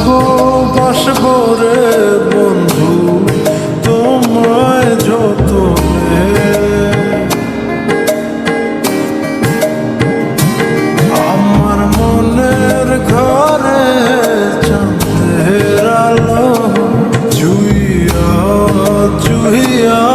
ভালোবাসবো বাসবো রে বন্ধু তোমায় যতনে। আমার মনের ঘরে চাঁদের আলো চুইয়া চুইয়া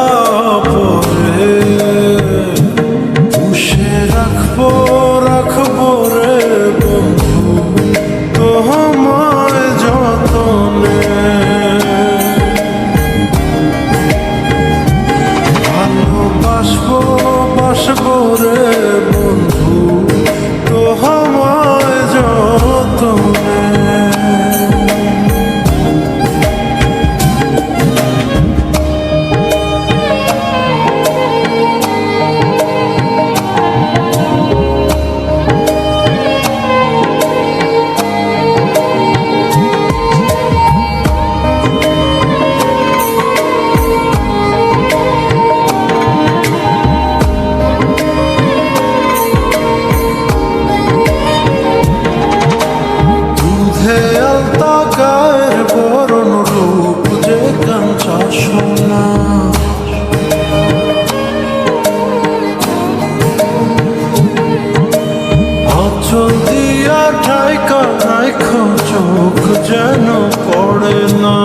চোখ যেন পড়ে না।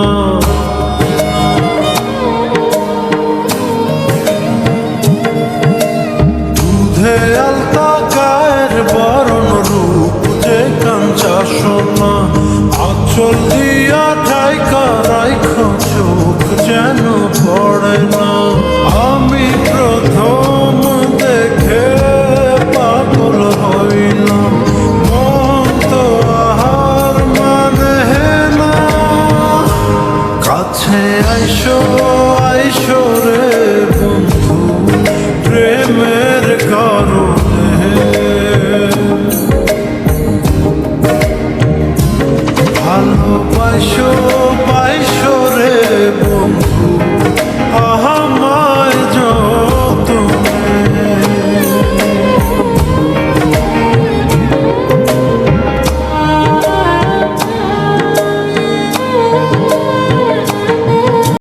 দুধে আলতা গায়ের বরণ রূপ যে কাঞ্চা সোনা আচল দিয়া